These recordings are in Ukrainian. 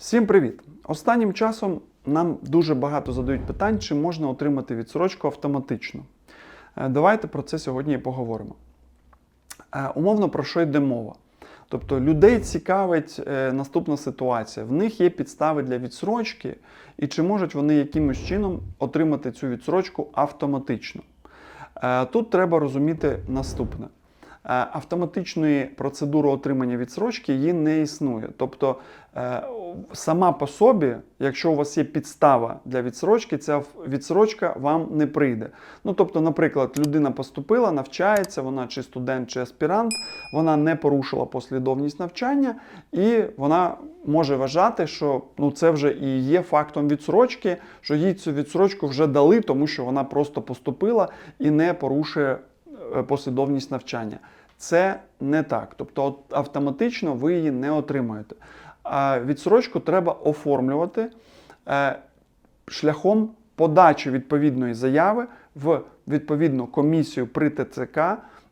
Всім привіт! Останнім часом нам дуже багато задають питань, чи можна отримати відсрочку автоматично. Е, Давайте про це сьогодні і поговоримо. Е, Умовно про що йде мова? Тобто людей цікавить е, наступна ситуація. В них є підстави для відсрочки, і чи можуть вони якимось чином отримати цю відсрочку автоматично. Тут треба розуміти наступне. Е, Автоматичної процедури отримання відсрочки її не існує. Тобто е, сама по собі, якщо у вас є підстава для відсрочки, ця відсрочка вам не прийде. Ну тобто, наприклад, людина поступила, навчається, вона чи студент, чи аспірант, вона не порушила послідовність навчання, і вона може вважати, що ну це вже і є фактом відсрочки, що їй цю відсрочку вже дали, тому що вона просто поступила і не порушує послідовність навчання. Це не так. Тобто автоматично ви її не отримаєте. А відсрочку треба оформлювати е, шляхом подачі відповідної заяви в відповідну комісію при ТЦК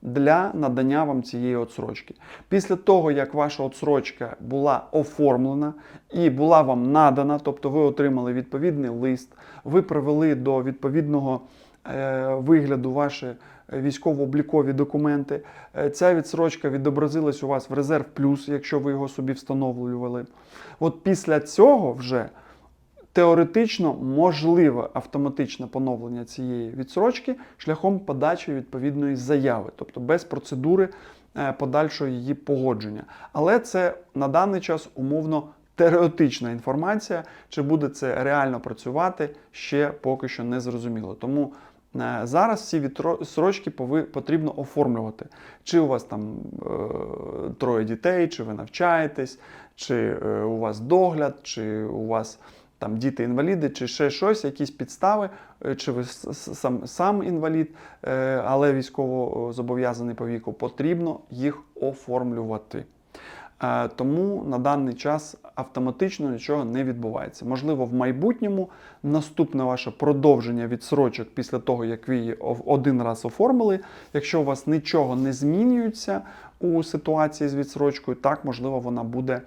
для надання вам цієї отсрочки. Після того, як ваша отсрочка була оформлена і була вам надана, тобто ви отримали відповідний лист, ви привели до відповідного е, вигляду ваші військово-облікові документи. Е, Ця відсрочка відобразилась у вас в резерв плюс, якщо ви його собі встановлювали. От після цього вже теоретично можливе автоматичне поновлення цієї відсрочки шляхом подачі відповідної заяви, тобто без процедури е, подальшого її погодження. Але це на даний час умовно теоретична інформація, чи буде це реально працювати, ще поки що не зрозуміло. Тому зараз ці відсрочки потрібно оформлювати. Чи у вас там е, троє дітей, чи ви навчаєтесь, чи е, у вас догляд, чи у вас там діти-інваліди, чи ще щось, якісь підстави, е, чи ви сам, сам інвалід, е, але військово зобов'язаний по віку, потрібно їх оформлювати. Е, Тому на даний час автоматично нічого не відбувається. Можливо, в майбутньому наступне ваше продовження відсрочок після того, як ви її один раз оформили. Якщо у вас нічого не змінюється у ситуації з відсрочкою, так можливо вона буде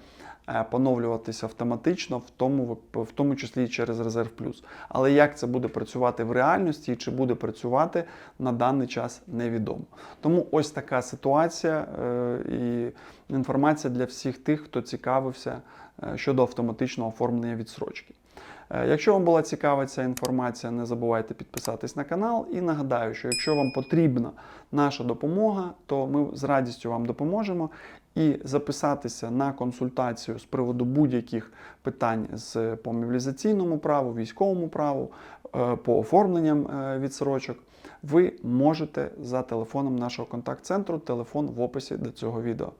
поновлюватися автоматично, в тому, в тому числі через резерв плюс. Але як це буде працювати в реальності і чи буде працювати на даний час невідомо. Тому ось така ситуація е, і інформація для всіх тих, хто цікавився е, щодо автоматичного оформлення відсрочки. Е, Якщо вам була цікава ця інформація, не забувайте підписатись на канал. І нагадаю, що якщо вам потрібна наша допомога, то ми з радістю вам допоможемо. І записатися на консультацію з приводу будь-яких питань з по мобілізаційному праву, військовому праву, е, по оформленням е, відсрочок, ви можете за телефоном нашого контакт-центру, телефон в описі до цього відео.